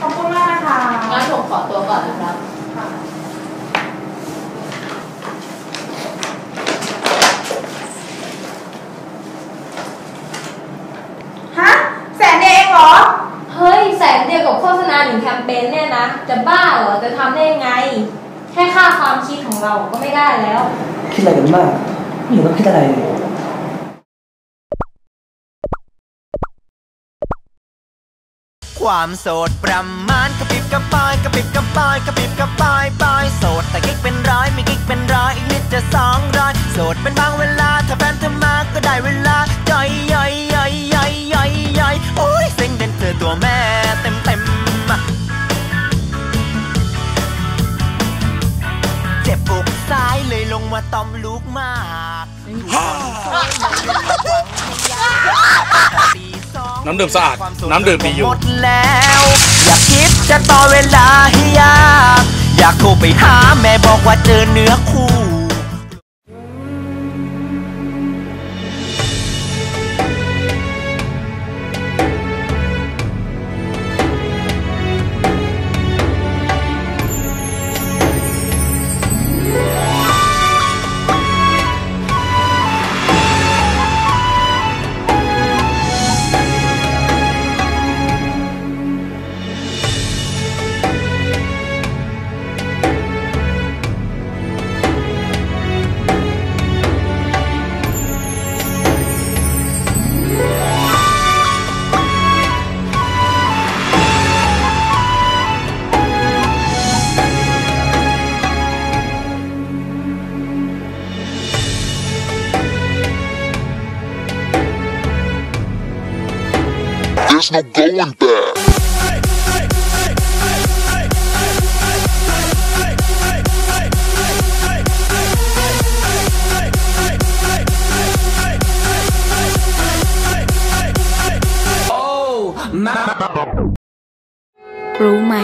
ขอบคุณมากนะคะงั้นผมขอตัวก่อนนะครับ ฮะ แสนเองเหรอ เฮ้ย แสนเดียวกับโฆษณาหนึ่งแคมเปญเนี่ยนะ จะบ้าเหรอ จะทำได้ยังไง แค่ค่าความคิดของเราก็ไม่ได้แล้ว คิดอะไรกันมาก ไม่เห็นต้องคิดอะไรเลย ความโสดประมาณกระปิบกระปายกระปิบกระปายกระปิบกระปายปายโสดแต่กิ๊กเป็นร้อยมีกิ๊กเป็นร้อยอีกนิดจะสองร้อยโสดเป็นบางเวลาถ้าแฟนเธอมาก็ได้เวลาย่อยย่อยย่อยย่อยย่อยย่อยโอ้ยเซ็งเด่นเธอตัวแม่เต็มเต็มอะเจ็บอกซ้ายเลยลงมาตอมลูกมากถูก น้ำดื่มสะอาด น้ำดื่มมีอยู่หมดแล้ว อย่าคิดจะต่อเวลาให้ยาก อยากโทรไปหาแม่บอกว่าเจอเนื้อคู่ going back. รู้ไหม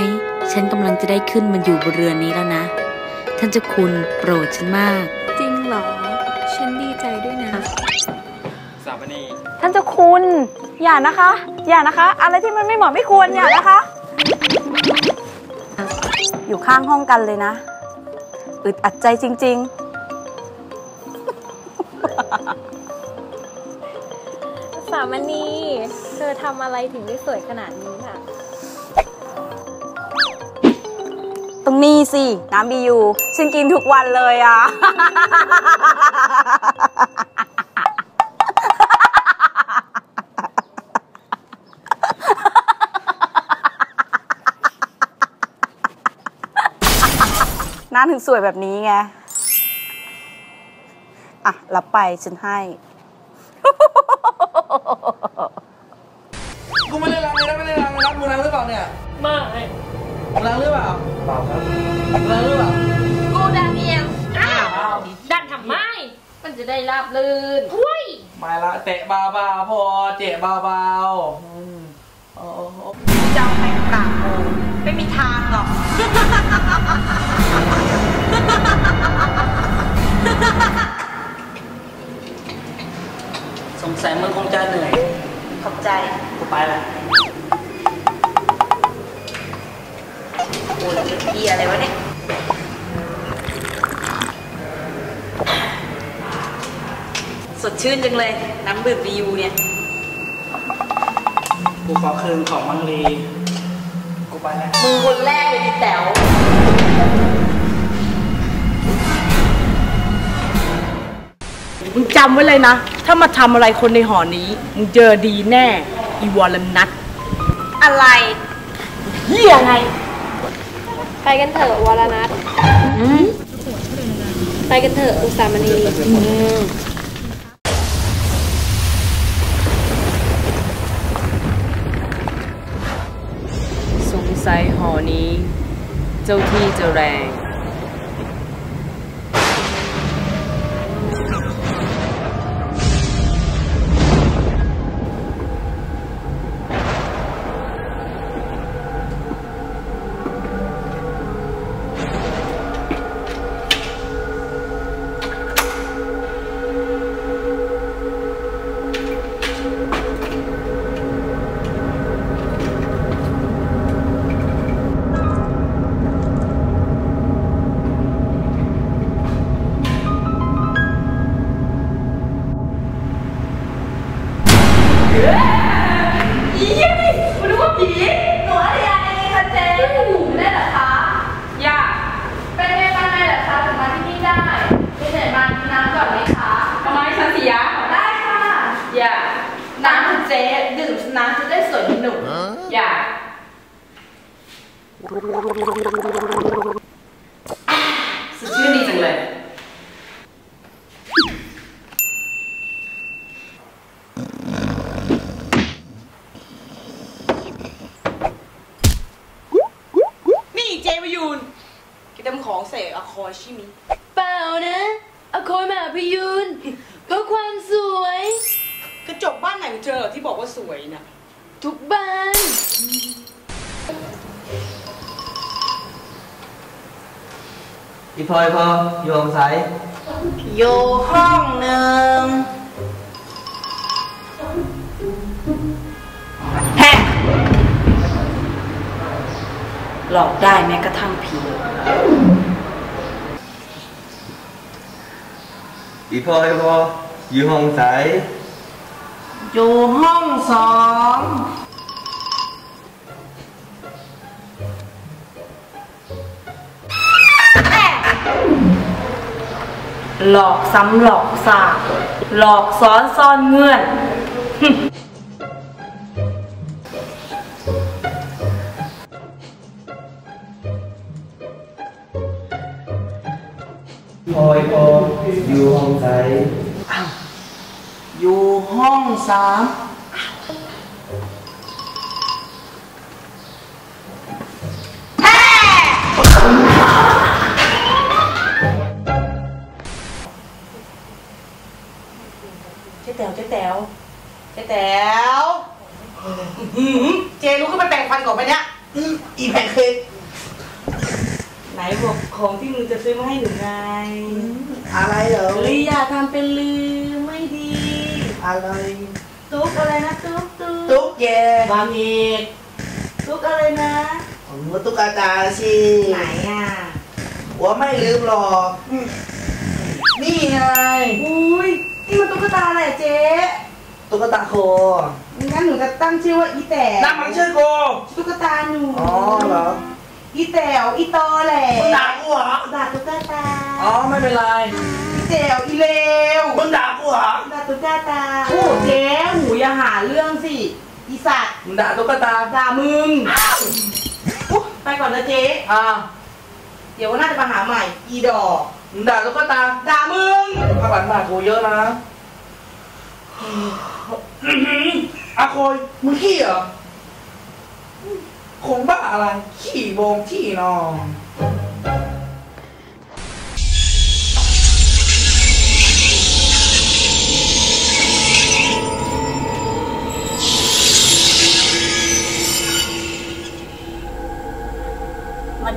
ฉันกำลังจะได้ขึ้นมาอยู่บนเรือนี้แล้วนะ ท่านเจ้าคุณโปรดฉันมากามนีท่านเจ้าคุณ อย่านะคะ อย่านะคะ อะไรที่มันไม่เหมาะไม่ควรอย่านะคะ อยู่ข้างห้องกันเลยนะ อึดอัดใจจริงสามณีเธอทำอะไรถึงได้สวยขนาดนี้น่ะๆตรงนี้สิ น้ำบียูฉันกินทุกวันเลยอะ น้าถึงสวยแบบนี้ไง อะรับไปฉันให้ กูไม่ได้ล้างเลยนะไม่ได้ล้างเลยนะมึงล้างหรือเปล่าเนี่ยไม่มึงล้างหรือเปล่าเปล่าครับล้างหรือเปล่ากูดังเองอ้าวดันทำไม มันจะได้ราบลื่นอุ้ยไม่ละเตะเบาๆพอเจ็บเบาๆอืมโอ้โหเจ้าไปกราบโอไม่มีทาง สงสัยมึงคงจะเหนื่อย ขอบใจ กูไปละโอ้ยเกียอะไรวะเนี่ยสดชื่นจังเลย น้ำดื่มบียูเนี่ย กูขอคืนของมังลี กูไปละมึงคนแรกเลยดิแต๋ว มึงจำไว้เลยนะ ถ้ามาทำอะไรคนในหอนี้ มึงเจอดีแน่ อีวอลนัทอะไรเฮียไง ไปกันเถอะวรนัทไปกันเถอะอุตสามณีสงสัยหอนี้ เจ้าที่จะแรง สดชื่นดีจังเลย นี่เจมายูนแกทำของเสกอะคอยชิมิเปล่านะเอาโคยมาพยูนก็ความสวย กระจกบ้านไหนของเธอที่บอกว่าสวยน่ะ ทุกบ้าน อีพอยพออยู่ห้องไสอยู่ห้องหนึ่งแฮะหลอกได้แม้กระทั่งผี อีพอยพออยู่ห้องไสอยู่ห้องสอง หลอกซ้ำหลอกซากหลอกซ้อนซ่อนเงื่อนพอยพออยู่ห้องไสอยู่ห้องสาม อะไร ตุ๊กอะไรนะตุ๊กตุ๊กตุ๊กแย่บางอีกตุ๊กอะไรนะผมว่าตุ๊กตาสิไหนอะหัวไม่ลืมหรอกนี่ไงอุ้ยนี่มันตุ๊กตาอะไรอะเจ๊ตุ๊กตาโคงั้นหนูจะตั้งชื่อว่าอีแต๋วนั่นมันชื่อโกตุ๊กตาหนูอ๋อเหรออีแต๋วอีตอแหละมึงด่ากูเหรอด่าตุ๊กตาอ๋อไม่เป็นไร อีแต๋วอีเลวมึงด่ากูเหรอด่าตุ๊กตาโอ้เจ๊หูอย่าหาเรื่องสิอีสัตว์มึงด่าตุ๊กตาด่ามึงอุ๊ยไปก่อนนะเจ๊อ่าเดี๋ยววันหน้าจะมาหาใหม่ อีดอกมึงด่าตุ๊กตาด่ามึงข้างหลังด่ากูเยอะนะอื้อหืออาโคยมึงขี้เหรอคงบ้าอะไร ขี้โบงขี้นอน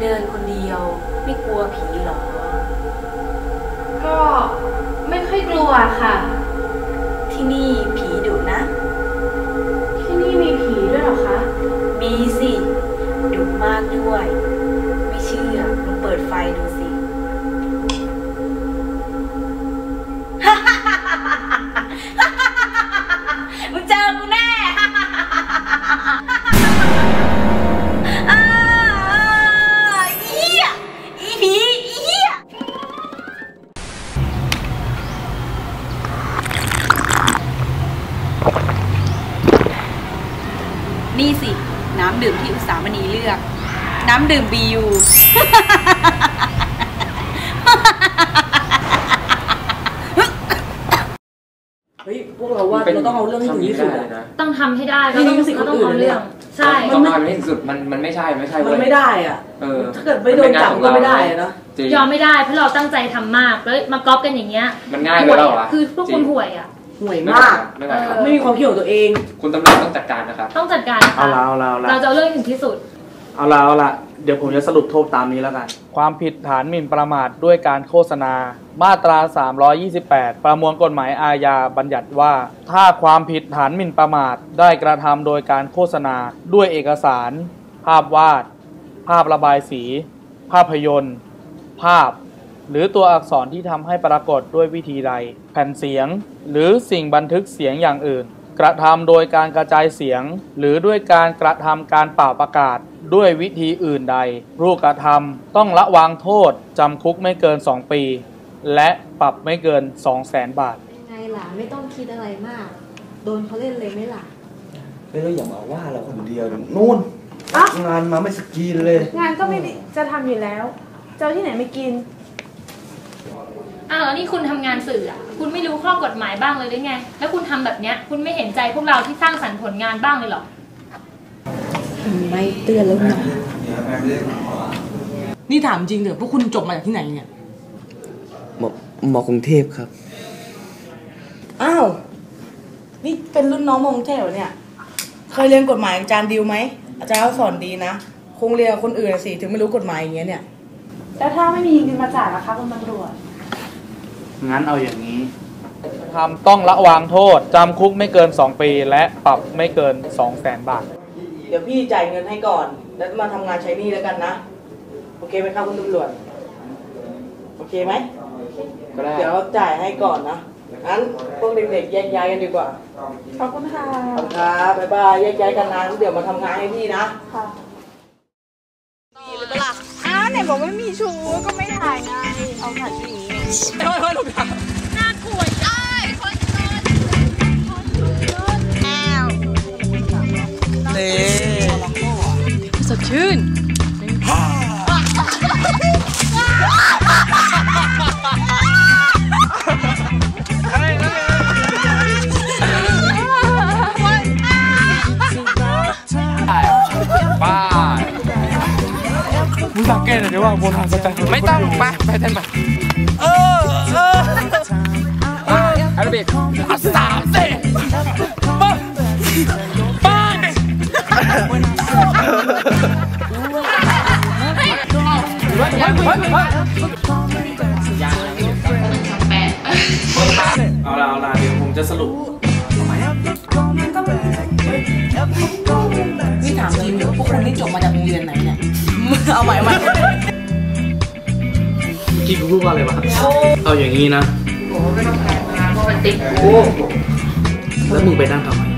เดินคนเดียวไม่กลัวผีเหรอ ก็ไม่ค่อยกลัวค่ะ ที่นี่ น้ำดื่มบียูเฮ้ยพวกเราว่าเราต้องเอาเรื่องให้ถึงที่สุดอะ ต้องทำให้ได้นี่นี่คือสิ่งเราต้องคนอื่นเอาเลยเรื่เนี่องยใช่ ต้องทำให้สุดมันมันไม่ใช่ไม่ใช่มัเว้นยไม่ได้อะ เออถ้าเกิดไม่โดนจับก็ไม่ได้อะนะจริงยอมไม่ได้เพราะเราตั้งใจทำมากแล้วมาก๊อปกันอย่างเงี้ยมันง่ายไปแล้วเหรอคือพวกคุณห่วยอะ ห่วยไม่มาก ไม่ไม่ครับไม่มีความคิดของตัวเอง คุณตำรวจต้องจัดการนะครับ ต้องจัดการนะคะเอาละเอาละเอาละเราจะเอาเรื่องให้ถึงที่สุด เอาละเอาละ เดี๋ยวผมจะสรุปโทษตามนี้แล้วกัน ความผิดฐานหมิ่นประมาทด้วยการโฆษณา มาตรา 328 ประมวลกฎหมายอาญาบัญญัติว่า ถ้าความผิดฐานหมิ่นประมาทได้กระทำโดยการโฆษณา ด้วยเอกสาร ภาพวาด ภาพระบายสี ภาพยนตร์ ภาพ หรือตัวอักษรที่ทำให้ปรากฏด้วยวิธีใด แผ่นเสียง หรือสิ่งบันทึกเสียงอย่างอื่น กระทำโดยการกระจายเสียง หรือด้วยการกระทำการเป่าประกาศ ด้วยวิธีอื่นใด ผู้กระทำต้องระวางโทษจำคุกไม่เกิน 2 ปี และปรับไม่เกิน 2 0 0แสนบาทไงล่ะ ไม่ต้องคิดอะไรมาก โดนเขาเล่นเลยไหมล่ะ ไม่รู้อย่ามาว่าเราคนเดียวเดี๋ยวนู่นงานมาไม่สกรีนเลย งานก็ไม่ได้จะทำอยู่แล้ว เจ้าที่ไหนไม่กิน อ้าวแล้วนี่คุณทำงานสื่ออะคุณไม่รู้ข้อกฎหมายบ้างเลยหรือไง แล้วคุณทำแบบเนี้ย คุณไม่เห็นใจพวกเราที่สร้างสรรค์ผลงานบ้างเลยเหรอ ไม่เตือนแล้วนะนี่ถามจริงเถอะพวกคุณจบมาจากที่ไหนเนี่ยหมอหมอกรุงเทพครับ อ้าว นี่เป็นรุ่นน้องมงเทพเหรอเนี่ย เคยเรียนกฎหมายอาจารย์ดิวไหม อาจารย์เขาสอนดีนะ คงเรียนกับคนอื่นอะสิถึงไม่รู้กฎหมายอย่างเงี้ยเนี่ย แล้วถ้าไม่มีเงินมาจ่ายล่ะคะคุณตำรวจ งั้นเอาอย่างนี้ทำต้องระวางโทษ จำคุกไม่เกิน 2 ปี และปรับไม่เกิน 2 0 0แสนบาท เดี๋ยวพี่จ่ายเงินให้ก่อน แล้วมาทำงานใช้หนี้แล้วกันนะ โอเคไหมครับคุณตำรวจ โอเคไหม ก็ได้ เดี๋ยวจ่ายให้ก่อนนะงั้นพวกเด็กๆแยกย้ายกันดีกว่า ขอบคุณค่ะ ขอบคุณครับบ๊ายบายแยกย้ายกันนะเดี๋ยวมาทำงานให้พี่นะ ค่ะอ้าวไหนบอกไม่มีชูก็ไม่ถ่ายไง เอาถ่ายที่อย่างนี้ไงเฮ้ยเฮ้ยลูกค้าน่ากลัวได้คนเกินแอวเต้สด ชื่นป้ามึงสังเกตหน่อยดิว่าโบราณสแตนไม่ต้องไปไปเต้นไปเออเอออาราบิกอะสามสี่ปั๊บปั๊บ เอาละเอาละเดี๋ยวผมจะสรุปนี่ถามจริงเถอะพวกคุณนี่จบมาจากโรงเรียนไหนเนี่ยเอาใหม่ใหม่กี่กูพูดว่าอะไรวะเอาอย่างนี้นะโอ้ไม่ต้องแพงนะเพราะมันติดแล้วมึงไปนั่งทำไม